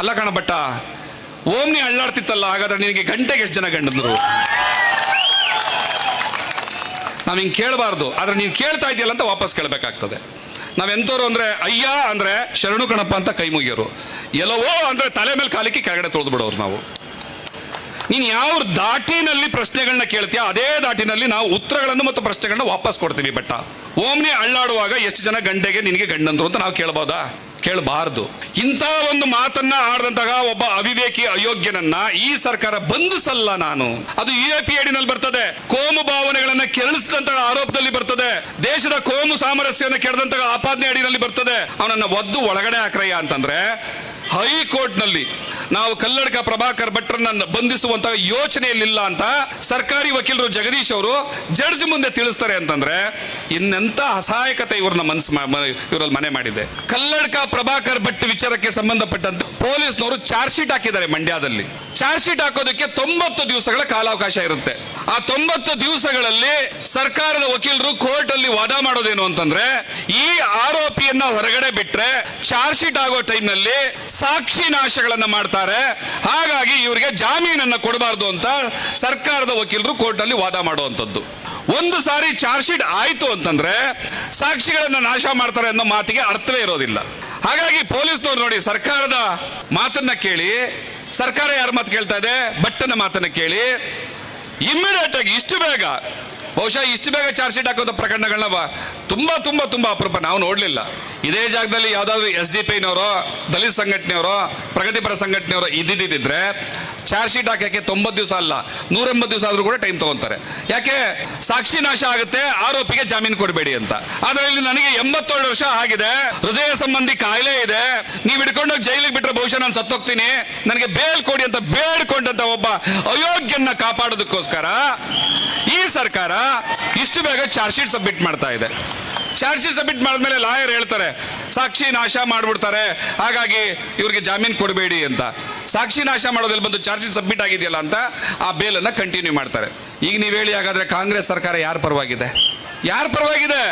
ಅಲ್ಲ ಕಣ ಭಟ್ಟ ಓಮ್ನಿ ಅಳ್ಳಾಡ್ತಿತ್ತಲ್ಲ, ಹಾಗಾದ್ರೆ ನಿನಗೆ ಗಂಟೆಗೆ ಎಷ್ಟು ಜನ ಗಂಡಂದರು? ನಾವು ಹಿಂಗೆ ಕೇಳಬಾರ್ದು, ಆದರೆ ನೀನು ಕೇಳ್ತಾ ಇದೆಯಲ್ಲ ಅಂತ ವಾಪಸ್ ಕೇಳಬೇಕಾಗ್ತದೆ. ನಾವೆಂಥವ್ರು ಅಂದ್ರೆ, ಅಯ್ಯ ಅಂದ್ರೆ ಶರಣು ಕಣಪ್ಪ ಅಂತ ಕೈ ಮುಗಿಯೋರು. ಎಲ್ಲವೋ ಅಂದ್ರೆ ತಲೆ ಮೇಲೆ ಕಾಲಿಕ್ಕೆ ಕೆಳಗಡೆ ತೊಳೆದು ಬಿಡೋರು ನಾವು. ನೀನು ಯಾವ ದಾಟಿನಲ್ಲಿ ಪ್ರಶ್ನೆಗಳನ್ನ ಕೇಳ್ತೀಯ, ಅದೇ ದಾಟಿನಲ್ಲಿ ನಾವು ಉತ್ತರಗಳನ್ನು ಮತ್ತು ಪ್ರಶ್ನೆಗಳನ್ನ ವಾಪಸ್ ಕೊಡ್ತೀವಿ ಬೆಟ್ಟ. ಓಮ್ನಿ ಅಳ್ಳಾಡುವಾಗ ಎಷ್ಟು ಜನ ಗಂಟೆಗೆ ನಿನಗೆ ಗಂಡಂದ್ರು ಅಂತ ನಾವು ಕೇಳಬಹುದಾ ಕೇಳಬಾರ್ದು. ಇಂಥ ಒಂದು ಮಾತನ್ನ ಆಡದಂತಹ ಒಬ್ಬ ಅವಿವೇಕಿ ಅಯೋಗ್ಯನನ್ನ ಈ ಸರ್ಕಾರ ಬಂಧಿಸಲ್ಲ ನಾನು. ಅದು ಯು ಎ ಪಿ ಅಡಿನಲ್ಲಿ ಬರ್ತದೆ. ಕೋಮು ಭಾವನೆಗಳನ್ನ ಕೆರಳಿಸಿದಂತಹ ಆರೋಪದಲ್ಲಿ ಬರ್ತದೆ. ದೇಶದ ಕೋಮು ಸಾಮರಸ್ಯವನ್ನು ಕೆಡದಂತಹ ಆಪಾದನೆ ಅಡಿನಲ್ಲಿ ಬರ್ತದೆ. ಅವನನ್ನ ಒದ್ದು ಒಳಗಡೆ ಆಕ್ರಯ ಅಂತಂದ್ರೆ ಹೈಕೋರ್ಟ್ನಲ್ಲಿ ನಾವು ಕಲ್ಲಡ್ಕ ಪ್ರಭಾಕರ್ ಭಟ್ರನ್ನ ಬಂಧಿಸುವಂತಹ ಯೋಚನೆಯಲ್ಲಿಲ್ಲ ಅಂತ ಸರ್ಕಾರಿ ವಕೀಲರು ಜಗದೀಶ್ ಅವರು ಜಡ್ಜ್ ಮುಂದೆ ತಿಳಿಸ್ತಾರೆ ಅಂತಂದ್ರೆ, ಇನ್ನೆಂತ ಅಸಹಾಯಕತೆ ಇವ್ರನ್ನ ಮನಸ್ಸು ಇವರಲ್ಲಿ ಮನೆ ಮಾಡಿದೆ. ಕಲ್ಲಡ್ಕ ಪ್ರಭಾಕರ್ ಭಟ್ ವಿಚಾರಕ್ಕೆ ಸಂಬಂಧಪಟ್ಟಂತೆ ಪೊಲೀಸ್ನವರು ಚಾರ್ಜ್ ಶೀಟ್ ಹಾಕಿದ್ದಾರೆ ಮಂಡ್ಯದಲ್ಲಿ. ಚಾರ್ಜ್ ಶೀಟ್ ಹಾಕೋದಕ್ಕೆ ತೊಂಬತ್ತು ದಿವಸಗಳ ಕಾಲಾವಕಾಶ ಇರುತ್ತೆ. ಆ ತೊಂಬತ್ತು ದಿವಸಗಳಲ್ಲಿ ಸರ್ಕಾರದ ವಕೀಲರು ಕೋರ್ಟ್ ಅಲ್ಲಿ ವಾದ ಮಾಡೋದೇನು ಅಂತಂದ್ರೆ, ಈ ಆರೋಪಿಯನ್ನ ಹೊರಗಡೆ ಬಿಟ್ರೆ ಚಾರ್ಜ್ ಶೀಟ್ ಆಗೋ ಟೈಮ್ನಲ್ಲಿ ಸಾಕ್ಷಿ ನಾಶಗಳನ್ನ ಮಾಡ್ತಾರೆ. ಹಾಗಾಗಿ ಇವರಿಗೆ ಜಾಮೀನನ್ನ ಕೊಡಬಾರ್ದು ಅಂತ ಸರ್ಕಾರದ ವಕೀಲರು ಕೋರ್ಟಲ್ಲಿ ವಾದ ಮಾಡುವಂಥದ್ದು. ಒಂದು ಸಾರಿ ಚಾರ್ಜ್ ಶೀಟ್ ಆಯ್ತು ಅಂತಂದ್ರೆ ಸಾಕ್ಷಿಗಳನ್ನ ನಾಶ ಮಾಡ್ತಾರೆ ಅನ್ನೋ ಮಾತಿಗೆ ಅರ್ಥವೇ ಇರೋದಿಲ್ಲ. ಹಾಗಾಗಿ ಪೊಲೀಸ್ನವ್ರು ನೋಡಿ ಸರ್ಕಾರದ ಮಾತನ್ನ ಕೇಳಿ, ಸರ್ಕಾರ ಯಾರ ಮಾತು ಕೇಳ್ತಾ ಇದೆ? ಭಟ್ಟನ ಮಾತನ್ನ ಕೇಳಿ, ಇಮ್ಮಿಡಿಯೇಟ್ ಆಗಿ ಇಷ್ಟು ಬೇಗ ಬಹುಶಃ ಇಷ್ಟು ಬೇಗ ಚಾರ್ಜ್ ಶೀಟ್ ಹಾಕೋದು ಪ್ರಕರಣಗಳನ್ನ ತುಂಬ ತುಂಬಾ ತುಂಬಾ ತುಂಬಾ ಅಪರೂಪ. ನಾವು ನೋಡ್ಲಿಲ್ಲ. ಇದೇ ಜಾಗದಲ್ಲಿ ಯಾವ್ದಾದ್ರು ಎಸ್ ಡಿ ಪಿನವರು ದಲಿತ ಸಂಘಟನೆಯವರು, ಪ್ರಗತಿಪರ ಸಂಘಟನೆಯವರು ಇದ್ದಿದ್ದಿದ್ರೆ ಚಾರ್ಜ್ ಶೀಟ್ ಹಾಕಕ್ಕೆ ತೊಂಬತ್ತು ದಿವಸ ಅಲ್ಲ, ನೂರೆಂಬತ್ತು ದಿವಸ ಆದ್ರೂ ಕೂಡ ಟೈಮ್ ತಗೊಂತಾರೆ. ಯಾಕೆ? ಸಾಕ್ಷಿ ನಾಶ ಆಗುತ್ತೆ, ಆರೋಪಿಗೆ ಜಾಮೀನು ಕೊಡಬೇಡಿ ಅಂತ. ಆದರೆ ಇಲ್ಲಿ ನನಗೆ ಎಂಬತ್ತೇಳು ವರ್ಷ ಆಗಿದೆ, ಹೃದಯ ಸಂಬಂಧಿ ಕಾಯಿಲೆ ಇದೆ, ನೀವು ಹಿಡ್ಕೊಂಡೋಗಿ ಜೈಲಿಗೆ ಬಿಟ್ಟರೆ ಬಹುಶಃ ನಾನು ಸತ್ತೋಗ್ತೀನಿ, ನನಗೆ ಬೇಲ್ ಕೊಡಿ ಅಂತ ಬೇಡ್ಕೊಂಡಂತ ಒಬ್ಬ ಅಯೋಗ್ಯನ ಕಾಪಾಡೋದಕ್ಕೋಸ್ಕರ ಈ ಸರ್ಕಾರ ಇಷ್ಟು ಬೇಗ ಚಾರ್ಜ್ ಶೀಟ್ ಸಬ್ಮಿಟ್ ಮಾಡ್ತಾ ಇದೆ. ಚಾರ್ಜ್ ಶೀಟ್ ಸಬ್ಮಿಟ್ ಮಾಡಿದ್ಮೇಲೆ ಲಾಯರ್ ಹೇಳ್ತಾರೆ, ಸಾಕ್ಷಿ ನಾಶ ಮಾಡ್ಬಿಡ್ತಾರೆ, ಹಾಗಾಗಿ ಇವರಿಗೆ ಜಾಮೀನು ಕೊಡಬೇಡಿ ಅಂತ. ಸಾಕ್ಷಿ ನಾಶ ಮಾಡೋದ್ರಲ್ಲಿ ಬಂದು ಚಾರ್ಜ್ ಶೀಟ್ ಸಬ್ಮಿಟ್ ಆಗಿದೆಯಲ್ಲ ಅಂತ ಆ ಬೇಲನ್ನು ಕಂಟಿನ್ಯೂ ಮಾಡ್ತಾರೆ. ಈಗ ನೀವು ಹೇಳಿ ಹಾಗಾದ್ರೆ ಕಾಂಗ್ರೆಸ್ ಸರ್ಕಾರ ಯಾರ ಪರವಾಗಿದೆ? ಯಾರ ಪರವಾಗಿದೆ?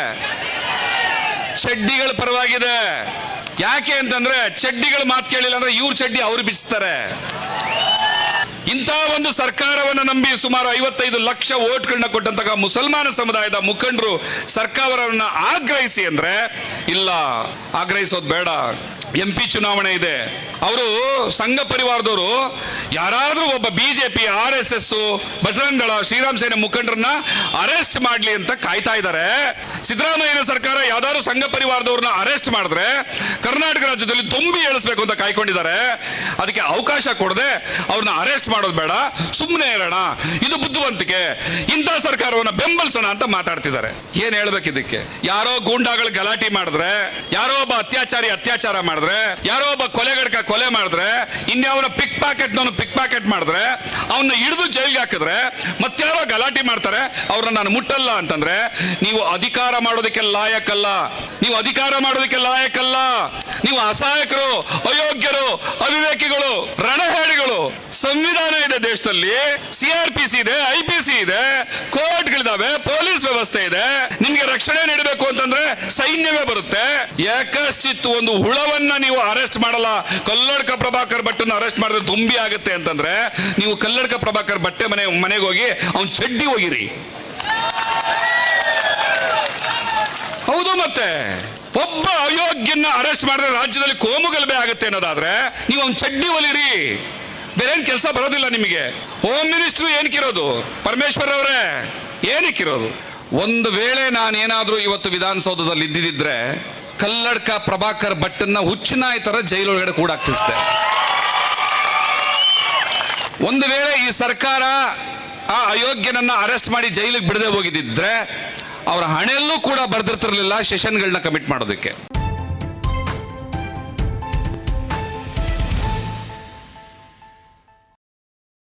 ಚಡ್ಡಿಗಳ ಪರವಾಗಿದೆ. ಯಾಕೆ ಅಂತಂದ್ರೆ ಚಡ್ಡಿಗಳು ಮಾತು ಕೇಳಿಲ್ಲ ಅಂದ್ರೆ ಇವ್ರ ಚಡ್ಡಿ ಅವ್ರು ಬಿಚ್ತಾರೆ. ಇಂಥ ಒಂದು ಸರ್ಕಾರವನ್ನು ನಂಬಿ ಸುಮಾರು ಐವತ್ತೈದು ಲಕ್ಷ ಓಟ್ಗಳನ್ನ ಕೊಟ್ಟಂತಹ ಮುಸಲ್ಮಾನ ಸಮುದಾಯದ ಮುಖಂಡರು ಸರ್ಕಾರವನ್ನ ಆಗ್ರಹಿಸಿ ಅಂದ್ರೆ, ಇಲ್ಲ, ಆಗ್ರಹಿಸೋದು ಬೇಡ. ಎಂ ಪಿ ಚುನಾವಣೆ ಇದೆ. ಅವರು ಸಂಘ ಪರಿವಾರದವರು ಯಾರಾದ್ರೂ ಒಬ್ಬ BJP R S S Bajrang Shriram Sene ಮುಖಂಡರನ್ನ arrest ಮಾಡ್ಲಿ ಅಂತ ಕಾಯ್ತಾ ಇದ್ದಾರೆ. ಸಿದ್ದರಾಮಯ್ಯನ ಸರ್ಕಾರ ಯಾವ್ದಾದ್ರು ಸಂಘ ಪರಿವಾರದವ್ರನ್ನ ಅರೆಸ್ಟ್ ಮಾಡಿದ್ರೆ ಕರ್ನಾಟಕ ರಾಜ್ಯದಲ್ಲಿ ತುಂಬಿ ಏಳಿಸ್ಬೇಕು ಅಂತ ಕಾಯ್ಕೊಂಡಿದ್ದಾರೆ. ಅದಕ್ಕೆ ಅವಕಾಶ ಕೊಡದೆ ಅವ್ರನ್ನ ಅರೆಸ್ಟ್ ಮಾಡೋದು ಬೇಡ. ಸುಮ್ಮನೆ ಇರೋಣ. ಇದು ಬುದ್ಧಿವಂತಿಕೆ. ಇಂಥ ಸರ್ಕಾರವನ್ನ ಬೆಂಬಲಿಸೋಣ ಅಂತ ಮಾತಾಡ್ತಿದ್ದಾರೆ. ಏನ್ ಹೇಳ್ಬೇಕು ಇದಕ್ಕೆ? ಯಾರೋ ಗೂಂಡಾಗಳು ಗಲಾಟೆ ಮಾಡಿದ್ರೆ, ಯಾರೋ ಒಬ್ಬ ಅತ್ಯಾಚಾರಿ ಅತ್ಯಾಚಾರ ಮಾಡಿದ್ರೆ ಯಾರೋ ಒಬ್ಬ ಕೊಲೆಗಡ್ಕ ಕೊಲೆ ಮಾಡಿದ್ರೆ ಇನ್ಯಾವನ ಪಿಕ್ ಪಾಕೆಟ್ ಪಿಕ್ ಪಾಕೆಟ್ ಮಾಡಿದ್ರೆ ಅವನ್ನ ಹಿಡಿದು ಜೈಲ್ಗೆ ಹಾಕಿದ್ರೆ ಮತ್ತಾರೋ ಗಲಾಟೆ ಮಾಡ್ತಾರೆ, ಅವ್ರನ್ನ ನಾನು ಮುಟ್ಟಲ್ಲ ಅಂತಂದ್ರೆ, ನೀವು ಅಧಿಕಾರ ಮಾಡೋದಕ್ಕೆ ಲಾಯಕ್ಕಲ್ಲ ನೀವು ಅಧಿಕಾರ ಮಾಡೋದಕ್ಕೆ ಲಾಯಕಲ್ಲ. ನೀವು ಅಸಹಾಯಕರು, ಅಯೋಗ್ಯರು, ಅವಿವೇಕಿಗಳು ರಣಹೇಳಿಗಳು ಸಂವಿಧಾನ ಇದೆ ದೇಶದಲ್ಲಿ ಸಿ ಆರ್ ಪಿ ಸಿ ಇದೆ ಐ ಪಿ ಸಿ ಇದೆ ಕೋರ್ಟ್ಗಳಿದಾವೆ ಪೊಲೀಸ್ ವ್ಯವಸ್ಥೆ ಇದೆ, ನಿಮ್ಗೆ ರಕ್ಷಣೆ ನೀಡಬೇಕು ಅಂತಂದ್ರೆ ಸೈನ್ಯವೇ ಬರುತ್ತೆ. ಏಕಶ್ಚಿತ್ ಒಂದು ಹುಳವನ್ನ ನೀವು ಅರೆಸ್ಟ್ ಮಾಡಲ್ಲ. ಕಲ್ಲಡ್ಕ ಪ್ರಭಾಕರ್ ಭಟ್ಟನ್ನ ಅರೆಸ್ಟ್ ಮಾಡಿದ್ರೆ ತುಂಬಿ ಆಗುತ್ತೆ ಅಂತಂದ್ರೆ ನೀವು ಕಲ್ಲಡ್ಕ ಪ್ರಭಾಕರ್ ಬಟ್ಟೆ ಮನೆ, ಮನೆಗೆ ಹೋಗಿ ಅವ್ನ್ ಚಡ್ಡಿ ಹೋಗಿರಿ ಹೌದು ಮತ್ತೆ. ಒಬ್ಬ ಅಯೋಗ್ಯನ ಅರೆಸ್ಟ್ ಮಾಡಿದ್ರೆ ರಾಜ್ಯದಲ್ಲಿ ಕೋಮು ಗಲಭೆ ಆಗುತ್ತೆ ಅನ್ನೋದಾದ್ರೆ ನೀವು ಅವ್ನ ಚಡ್ಡಿ ಒಲಿರಿ. ಬೇರೆ ಕೆಲಸ ಬರೋದಿಲ್ಲ ನಿಮಗೆ. ಹೋಮ್ ಮಿನಿಸ್ಟ್ರು ಏನಕ್ಕಿರೋದು ಪರಮೇಶ್ವರ್ ಅವರೇ. ಏನಕ್ಕಿರೋದು ಒಂದು ವೇಳೆ ನಾನೇನಾದ್ರೂ ಇವತ್ತು ವಿಧಾನಸೌಧದಲ್ಲಿ ಇದ್ದಿದ್ರೆ ಕಲ್ಲಡ್ಕ ಪ್ರಭಾಕರ್ ಭಟ್ಟನ್ನ ಹುಚ್ಚನಾಯಿ ತರ ಜೈಲೊಳಗಡೆ ಕೂಡ ಹಾಕ್ತಿಸ್ದೆ ಒಂದು ವೇಳೆ ಈ ಸರ್ಕಾರ ಆ ಅಯೋಗ್ಯನನ್ನ ಅರೆಸ್ಟ್ ಮಾಡಿ ಜೈಲಿಗೆ ಬಿಡದೆ ಹೋಗಿದ್ದಿದ್ರೆ ಅವರ ಹಣೆಯಲ್ಲೂ ಕೂಡ ಬರ್ದಿರ್ತಿರ್ಲಿಲ್ಲ ಸೆಷನ್ಗಳನ್ನ ಕಮಿಟ್ ಮಾಡೋದಕ್ಕೆ.